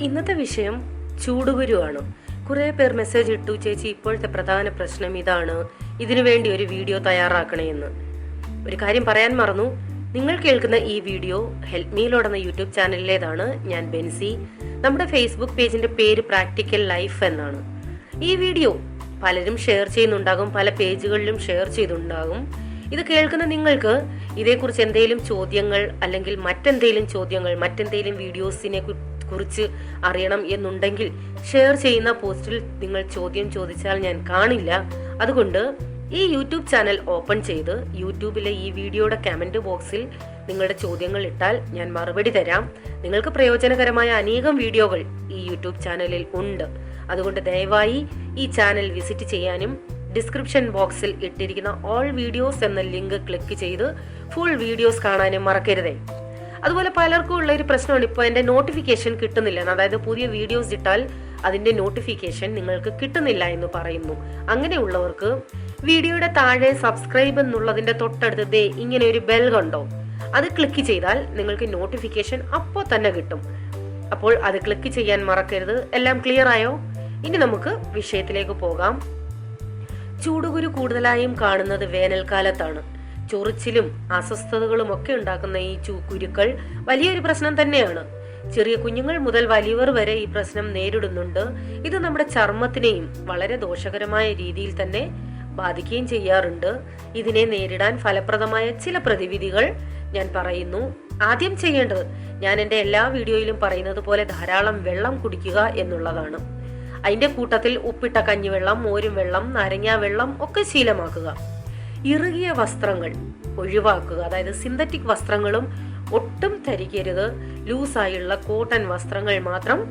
ഇന്നത്തെ വിഷയം ചൂടുകുരുവാണ്. കുറേ പേർ മെസ്സേജ് ഇട്ടു ചേച്ചി ഇപ്പോഴത്തെ പ്രധാന പ്രശ്നം ഇതാണ്. ഇതിനു വേണ്ടി ഒരു വീഡിയോ തയ്യാറാക്കണേ എന്ന്. ഒരു കാര്യം പറയാൻ മറന്നു. നിങ്ങൾ കേൾക്കുന്ന ഈ വീഡിയോ ഹെൽപ് മീലോട് എന്ന യൂട്യൂബ് ചാനലിലേതാണ്. ഞാൻ ബെൻസി. നമ്മുടെ ഫേസ്ബുക്ക് പേജിന്റെ പേര് പ്രാക്ടിക്കൽ ലൈഫ് എന്നാണ്. ഈ വീഡിയോ പലരും ഷെയർ ചെയ്യുന്നുണ്ടാകും പല പേജുകളിലും ഷെയർ ചെയ്തുണ്ടാകും. ഇത് കേൾക്കുന്ന നിങ്ങൾക്ക് ഇതേക്കുറിച്ച് എന്തെങ്കിലും ചോദ്യങ്ങൾ അല്ലെങ്കിൽ മറ്റെന്തെങ്കിലും ചോദ്യങ്ങൾ മറ്റെന്തെങ്കിലും വീഡിയോസിനെ കുറിച്ച് അറിയണം എന്നുണ്ടെങ്കിൽ ഷെയർ ചെയ്യുന്ന പോസ്റ്റിൽ നിങ്ങൾ ചോദ്യം ചോദിച്ചാൽ ഞാൻ കാണില്ല. അതുകൊണ്ട് ഈ യൂട്യൂബ് ചാനൽ ഓപ്പൺ ചെയ്ത് യൂട്യൂബിലെ ഈ വീഡിയോയുടെ കമന്റ് ബോക്സിൽ നിങ്ങളുടെ ചോദ്യങ്ങൾ ഇട്ടാൽ ഞാൻ മറുപടി തരാം. നിങ്ങൾക്ക് പ്രയോജനകരമായ അനേകം വീഡിയോകൾ ഈ യൂട്യൂബ് ചാനലിൽ ഉണ്ട്. അതുകൊണ്ട് ദയവായി ഈ ചാനൽ വിസിറ്റ് ചെയ്യാനും ഡിസ്ക്രിപ്ഷൻ ബോക്സിൽ ഇട്ടിരിക്കുന്ന ഓൾ വീഡിയോസ് എന്ന ലിങ്ക് ക്ലിക്ക് ചെയ്ത് ഫുൾ വീഡിയോസ് കാണാനും മറക്കരുതേ. അതുപോലെ പലർക്കും ഉള്ള ഒരു പ്രശ്നമാണ്. ഇപ്പോൾ എന്റെ നോട്ടിഫിക്കേഷൻ കിട്ടുന്നില്ല. അതായത് പുതിയ വീഡിയോസ് ഇട്ടാൽ അതിന്റെ നോട്ടിഫിക്കേഷൻ നിങ്ങൾക്ക് കിട്ടുന്നില്ല എന്ന് പറയുന്നു. അങ്ങനെയുള്ളവർക്ക് വീഡിയോയുടെ താഴെ സബ്സ്ക്രൈബ് എന്നുള്ളതിന്റെ തൊട്ടടുത്ത് ദേ ഇങ്ങനെ ഒരു ബെൽ കണ്ടോ? അത് ക്ലിക്ക് ചെയ്താൽ നിങ്ങൾക്ക് നോട്ടിഫിക്കേഷൻ അപ്പോൾ തന്നെ കിട്ടും. അപ്പോൾ അത് ക്ലിക്ക് ചെയ്യാൻ മറക്കരുത്. എല്ലാം ക്ലിയർ ആയോ? ഇനി നമുക്ക് വിഷയത്തിലേക്ക് പോകാം. ചൂടുകുരു കൂടുതലായും കാണുന്നത് വേനൽക്കാലത്താണ്. ചൊറിച്ചിലും അസ്വസ്ഥതകളും ഒക്കെ ഉണ്ടാക്കുന്ന ഈ ചൂക്കുരുക്കൾ വലിയൊരു പ്രശ്നം തന്നെയാണ്. ചെറിയ കുഞ്ഞുങ്ങൾ മുതൽ വലിയവർ വരെ ഈ പ്രശ്നം നേരിടുന്നുണ്ട്. ഇത് നമ്മുടെ ചർമ്മത്തിനെയും വളരെ ദോഷകരമായ രീതിയിൽ തന്നെ ബാധിക്കുകയും ചെയ്യാറുണ്ട്. ഇതിനെ നേരിടാൻ ഫലപ്രദമായ ചില പ്രതിവിധികൾ ഞാൻ പറയുന്നു. ആദ്യം ചെയ്യേണ്ടത് ഞാൻ എന്റെ എല്ലാ വീഡിയോയിലും പറയുന്നത് പോലെ ധാരാളം വെള്ളം കുടിക്കുക എന്നുള്ളതാണ്. അതിന്റെ കൂട്ടത്തിൽ ഉപ്പിട്ട കഞ്ഞിവെള്ളം മോരും വെള്ളം നാരങ്ങാ വെള്ളം ഒക്കെ ശീലമാക്കുക. ഇറുകിയ വസ്ത്രങ്ങൾ ഒഴിവാക്കുക. അതായത് സിന്തറ്റിക് വസ്ത്രങ്ങളും ഒട്ടും ധരിക്കരുത്. ലൂസായുള്ള കോട്ടൺ വസ്ത്രങ്ങൾ മാത്രം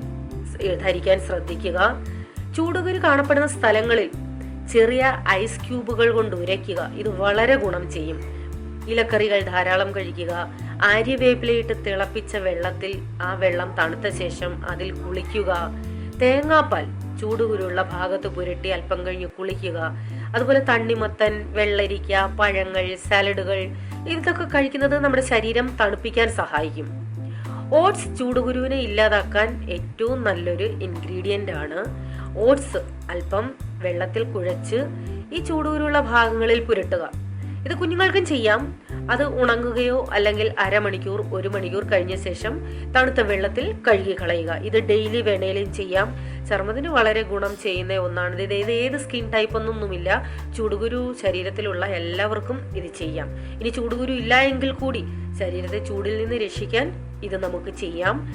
ധരിക്കാൻ ശ്രദ്ധിക്കുക. ചൂടുകുരു കാണപ്പെടുന്ന സ്ഥലങ്ങളിൽ ചെറിയ ഐസ് ക്യൂബുകൾ കൊണ്ട് ഉരയ്ക്കുക. ഇത് വളരെ ഗുണം ചെയ്യും. ഇലക്കറികൾ ധാരാളം കഴിക്കുക. ആര്യവേപ്പിലയിട്ട് തിളപ്പിച്ച വെള്ളത്തിൽ ആ വെള്ളം തണുത്ത ശേഷം അതിൽ കുളിക്കുക. തേങ്ങാപ്പാൽ ചൂടുകുരുള്ള ഭാഗത്ത് പുരട്ടി അല്പം കഴിഞ്ഞ് കുളിക്കുക. അതുപോലെ തണ്ണിമത്തൻ വെള്ളരിക്ക പഴങ്ങൾ സാലഡുകൾ ഇതൊക്കെ കഴിക്കുന്നത് നമ്മുടെ ശരീരം തണുപ്പിക്കാൻ സഹായിക്കും. ഓട്സ് ചൂടുകുരുവിനെ ഇല്ലാതാക്കാൻ ഏറ്റവും നല്ലൊരു ഇൻഗ്രീഡിയന്റ് ആണ്. ഓട്സ് അല്പം വെള്ളത്തിൽ കുഴച്ച് ഈ ചൂടുകുരുള്ള ഭാഗങ്ങളിൽ പുരട്ടുക. ഇത് കുഞ്ഞുങ്ങൾക്കും ചെയ്യാം. അത് ഉണങ്ങുകയോ അല്ലെങ്കിൽ അരമണിക്കൂർ ഒരു മണിക്കൂർ കഴിഞ്ഞ ശേഷം തണുത്ത വെള്ളത്തിൽ കഴുകി കളയുക ഇത് ഡെയിലി വേണേലും ചെയ്യാം. ചർമ്മത്തിന് വളരെ ഗുണം ചെയ്യുന്ന ഒന്നാണ്. ഇത് ഇത് ഏത് സ്കിൻ ടൈപ്പ് ഒന്നൊന്നുമില്ല ചൂടുകുരു ശരീരത്തിലുള്ള എല്ലാവർക്കും ഇത് ചെയ്യാം. ഇനി ചൂടുകുരു ഇല്ല എങ്കിൽ കൂടി ശരീരത്തെ ചൂടിൽ നിന്ന് രക്ഷിക്കാൻ ഇത് നമുക്ക് ചെയ്യാം.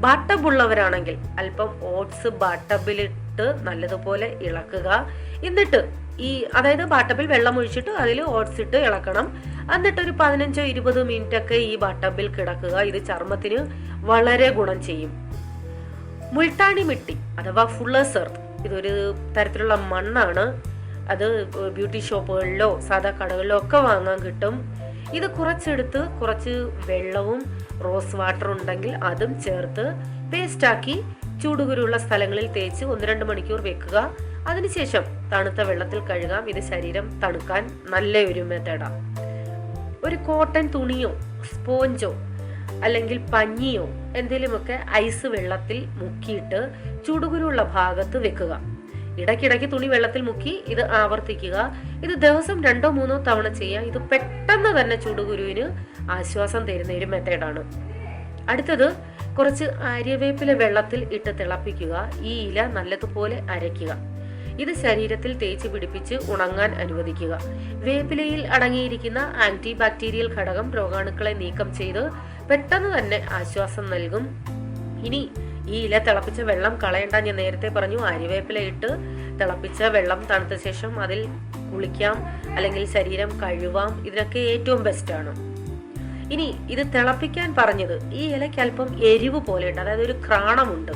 ബാട്ടബ് ഉള്ളവരാണെങ്കിൽ അല്പം ഓട്സ് ബാട്ടബിലിട്ട് നല്ലതുപോലെ ഇളക്കുക. എന്നിട്ട് ഈ അതായത് ബാട്ടബിൽ വെള്ളം ഒഴിച്ചിട്ട് അതിൽ ഓട്സ് ഇട്ട് ഇളക്കണം. എന്നിട്ട് ഒരു പതിനഞ്ചോ ഇരുപതോ മിനിറ്റ് ഒക്കെ ഈ ബാട്ടബിൽ കിടക്കുക. ഇത് ചർമ്മത്തിന് വളരെ ഗുണം ചെയ്യും. മുൾട്ടാണി മിട്ടി അഥവാ ഫുള്ളേഴ്സ് എർത്ത് ഇതൊരു തരത്തിലുള്ള മണ്ണാണ്. അത് ബ്യൂട്ടി ഷോപ്പുകളിലോ സാധാ കടകളിലോ ഒക്കെ വാങ്ങാൻ കിട്ടും. ഇത് കുറച്ചെടുത്ത് കുറച്ച് വെള്ളവും റോസ് വാട്ടർ ഉണ്ടെങ്കിൽ അതും ചേർത്ത് പേസ്റ്റാക്കി ചൂടുകുരുള്ള സ്ഥലങ്ങളിൽ തേച്ച് ഒന്ന് രണ്ട് മണിക്കൂർ വെക്കുക. അതിനുശേഷം തണുത്ത വെള്ളത്തിൽ കഴുകാം. ഇത് ശരീരം തണുക്കാൻ നല്ലൊരു മെത്തേഡാണ് ഒരു കോട്ടൺ തുണിയോ സ്പോഞ്ചോ അല്ലെങ്കിൽ പഞ്ഞിയോ എന്തെങ്കിലുമൊക്കെ ഐസ് വെള്ളത്തിൽ മുക്കിയിട്ട് ചുടുകുരുള്ള ഭാഗത്ത് വെക്കുക. ഇടയ്ക്കിടയ്ക്ക് തുണി വെള്ളത്തിൽ മുക്കി ഇത് ആവർത്തിക്കുക. ഇത് ദിവസം രണ്ടോ മൂന്നോ തവണ ചെയ്യുക ഇത് പെട്ടെന്ന് തന്നെ ചുടുകുരുവിന് ആശ്വാസം തരുന്ന ഒരു മെത്തേഡാണ്. അടുത്തത് കുറച്ച് ആര്യവേപ്പില വെള്ളത്തിൽ ഇട്ട് തിളപ്പിക്കുക. ഈ ഇല നല്ലതുപോലെ അരയ്ക്കുക. ഇത് ശരീരത്തിൽ തേച്ച് പിടിപ്പിച്ച് ഉണങ്ങാൻ അനുവദിക്കുക. വേപ്പിലയിൽ അടങ്ങിയിരിക്കുന്ന ആന്റി ബാക്ടീരിയൽ ഘടകം രോഗാണുക്കളെ നീക്കം ചെയ്ത് പെട്ടെന്ന് തന്നെ ആശ്വാസം നൽകും. ഇനി ഈ ഇല തിളപ്പിച്ച വെള്ളം കളയണ്ട ഞാൻ നേരത്തെ പറഞ്ഞു. അരിവേപ്പില ഇട്ട് തിളപ്പിച്ച വെള്ളം തണുത്ത ശേഷം അതിൽ കുളിക്കാം. അല്ലെങ്കിൽ ശരീരം കഴുവാം. ഇതിനൊക്കെ ഏറ്റവും ബെസ്റ്റ് ആണ്. ഇനി ഇത് തിളപ്പിക്കാൻ പറഞ്ഞത് ഈ ഇലയ്ക്ക് അല്പം എരിവ് പോലെയുണ്ട് അതായത് ഒരു ക്രാണമുണ്ട്.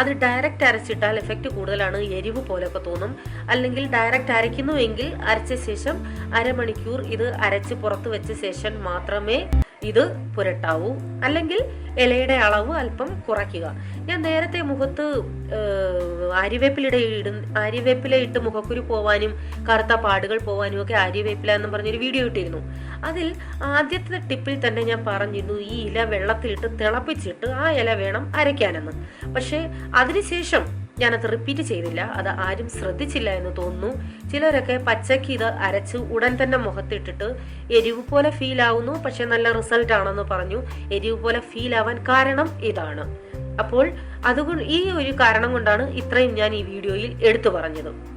അത് ഡയറക്റ്റ് അരച്ചിട്ടാൽ എഫക്റ്റ് കൂടുതലാണ്. എരിവ് പോലെയൊക്കെ തോന്നും. അല്ലെങ്കിൽ ഡയറക്റ്റ് അരയ്ക്കുന്നുവെങ്കിൽ അരച്ച ശേഷം അരമണിക്കൂർ ഇത് അരച്ച് പുറത്ത് വെച്ച ശേഷം മാത്രമേ ഇത് പുരട്ടാവൂ. അല്ലെങ്കിൽ ഇലയുടെ അളവ് അല്പം കുറയ്ക്കുക. ഞാൻ നേരത്തെ മുഖത്ത് ഏഹ്, ആര്യവേപ്പിലയുടെ ഇട ആര്യവേപ്പില ഇട്ട് മുഖക്കുരു പോവാനും കറുത്ത പാടുകൾ പോവാനും ഒക്കെ ആര്യവേപ്പില എന്ന് പറഞ്ഞൊരു വീഡിയോ ഇട്ടിരുന്നു. അതിൽ ആദ്യത്തെ ടിപ്പിൽ തന്നെ ഞാൻ പറഞ്ഞിരുന്നു ഈ ഇല വെള്ളത്തിലിട്ട് തിളപ്പിച്ചിട്ട് ആ ഇല വേണം അരയ്ക്കാനെന്ന്. പക്ഷേ അതിനുശേഷം ഞാനത് റിപ്പീറ്റ് ചെയ്തില്ല. അത് ആരും ശ്രദ്ധിച്ചില്ല എന്ന് തോന്നുന്നു. ചിലരൊക്കെ പച്ചക്ക് ഇത് അരച്ച് ഉടൻ തന്നെ മുഖത്തിട്ടിട്ട് എരിവ് പോലെ ഫീൽ ആവുന്നു. പക്ഷെ നല്ല റിസൾട്ട് ആണെന്ന് പറഞ്ഞു. എരിവ് പോലെ ഫീൽ ആവാൻ കാരണം ഇതാണ്. അപ്പോൾ അതുകൊണ്ട് ഈ ഒരു കാരണം കൊണ്ടാണ് ഇത്രയും ഞാൻ ഈ വീഡിയോയിൽ എടുത്തു പറഞ്ഞത്.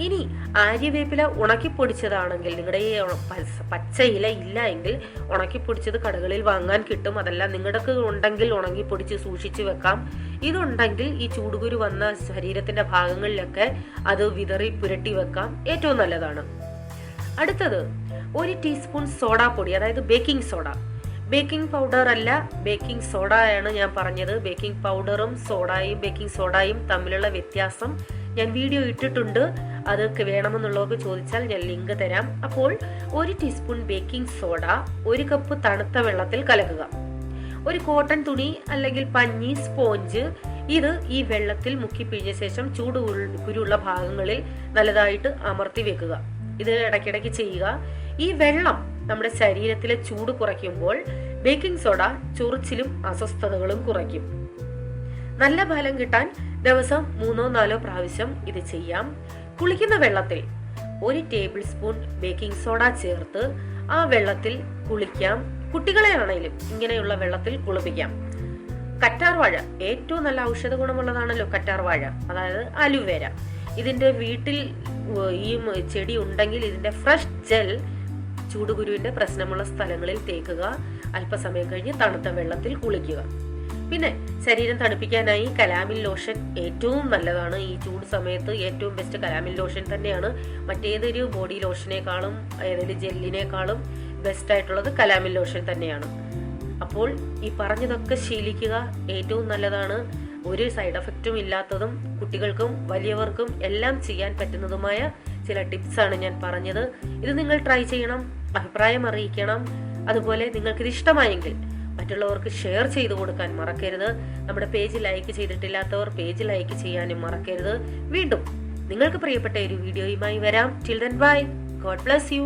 ഇനി ആര്യവേപ്പില ഉണക്കിപ്പൊടിച്ചതാണെങ്കിൽ നിങ്ങളുടെ ഈ പച്ച- ഇല ഇല്ല എങ്കിൽ ഉണക്കിപ്പൊടിച്ചത് കടകളിൽ വാങ്ങാൻ കിട്ടും. അതല്ല നിങ്ങളുടെ ഉണ്ടെങ്കിൽ ഉണങ്ങിപ്പൊടിച്ച് സൂക്ഷിച്ചു വെക്കാം. ഇതുണ്ടെങ്കിൽ ഈ ചൂടുകുരു വന്ന ശരീരത്തിന്റെ ഭാഗങ്ങളിലൊക്കെ അത് വിതറി പുരട്ടി വെക്കാം. ഏറ്റവും നല്ലതാണ്. അടുത്തത് ഒരു ടീസ്പൂൺ സോഡാപ്പൊടി അതായത് ബേക്കിംഗ് സോഡ. ബേക്കിംഗ് പൗഡർ അല്ല ബേക്കിംഗ് സോഡയാണ് ഞാൻ പറഞ്ഞത്. ബേക്കിംഗ് പൗഡറും സോഡയും ബേക്കിംഗ് സോഡയും തമ്മിലുള്ള വ്യത്യാസം ഞാൻ വീഡിയോ ഇട്ടിട്ടുണ്ട്. അതൊക്കെ വേണമെന്നുള്ളവർക്ക് ചോദിച്ചാൽ ഞാൻ ലിങ്ക് തരാം. അപ്പോൾ ഒരു ടീസ്പൂൺ ബേക്കിംഗ് സോഡ ഒരു കപ്പ് തണുത്ത വെള്ളത്തിൽ കലക്കുക. ഒരു കോട്ടൺ തുണി അല്ലെങ്കിൽ പഞ്ഞി സ്പോഞ്ച് ഇത് ഈ വെള്ളത്തിൽ മുക്കി പിഴിഞ്ഞ ശേഷം ചൂട് കുരുള്ള ഭാഗങ്ങളിൽ നല്ലതായിട്ട് അമർത്തി വെക്കുക. ഇത് ഇടയ്ക്കിടയ്ക്ക് ചെയ്യുക. ഈ വെള്ളം നമ്മുടെ ശരീരത്തിലെ ചൂട് കുറയ്ക്കുമ്പോൾ ബേക്കിംഗ് സോഡ ചൊറിച്ചിലും അസ്വസ്ഥതകളും കുറയ്ക്കും. നല്ല ഫലം കിട്ടാൻ ദിവസം മൂന്നോ നാലോ പ്രാവശ്യം ഇത് ചെയ്യാം. കുളിക്കുന്ന വെള്ളത്തിൽ ഒരു ടേബിൾ സ്പൂൺ ബേക്കിംഗ് സോഡ ചേർത്ത് ആ വെള്ളത്തിൽ കുളിക്കാം. കുട്ടികളെ ആണെങ്കിലും ഇങ്ങനെയുള്ള വെള്ളത്തിൽ കുളിപ്പിക്കാം. കറ്റാർ വാഴ ഏറ്റവും നല്ല ഔഷധ ഗുണമുള്ളതാണല്ലോ കറ്റാർ വാഴ അതായത് അലുവേര. ഇതിന്റെ വീട്ടിൽ ഈ ചെടി ഉണ്ടെങ്കിൽ ഇതിന്റെ ഫ്രഷ് ജെൽ ചൂടുകുരുവിന്റെ പ്രശ്നമുള്ള സ്ഥലങ്ങളിൽ തേക്കുക. അല്പസമയം കഴിഞ്ഞ് തണുത്ത വെള്ളത്തിൽ കുളിക്കുക. പിന്നെ ശരീരം തണുപ്പിക്കാനായി കലാമിൻ ലോഷൻ ഏറ്റവും നല്ലതാണ്. ഈ ചൂട് സമയത്ത് ഏറ്റവും ബെസ്റ്റ് കലാമിൻ ലോഷൻ തന്നെയാണ്. മറ്റേതൊരു ബോഡി ലോഷനേക്കാളും ഏതെങ്കിലും ജെല്ലിനേക്കാളും ബെസ്റ്റ് ആയിട്ടുള്ളത് കലാമിൻ ലോഷൻ തന്നെയാണ്. അപ്പോൾ ഈ പറഞ്ഞതൊക്കെ ശീലിക്കുക ഏറ്റവും നല്ലതാണ്. ഒരു സൈഡ് എഫക്റ്റും ഇല്ലാത്തതും കുട്ടികൾക്കും വലിയവർക്കും എല്ലാം ചെയ്യാൻ പറ്റുന്നതുമായ ചില ടിപ്സാണ് ഞാൻ പറഞ്ഞത്. ഇത് നിങ്ങൾ ട്രൈ ചെയ്യണം അഭിപ്രായം അറിയിക്കണം. അതുപോലെ നിങ്ങൾക്കിത് ഇഷ്ടമായെങ്കിൽ മറ്റുള്ളവർക്ക് ഷെയർ ചെയ്തു കൊടുക്കാൻ മറക്കരുത്. നമ്മുടെ പേജ് ലൈക്ക് ചെയ്തിട്ടില്ലാത്തവർ പേജ് ലൈക്ക് ചെയ്യാനും മറക്കരുത്. വീണ്ടും നിങ്ങൾക്ക് പ്രിയപ്പെട്ട ഒരു വീഡിയോയുമായി വരാം. Children bye God bless you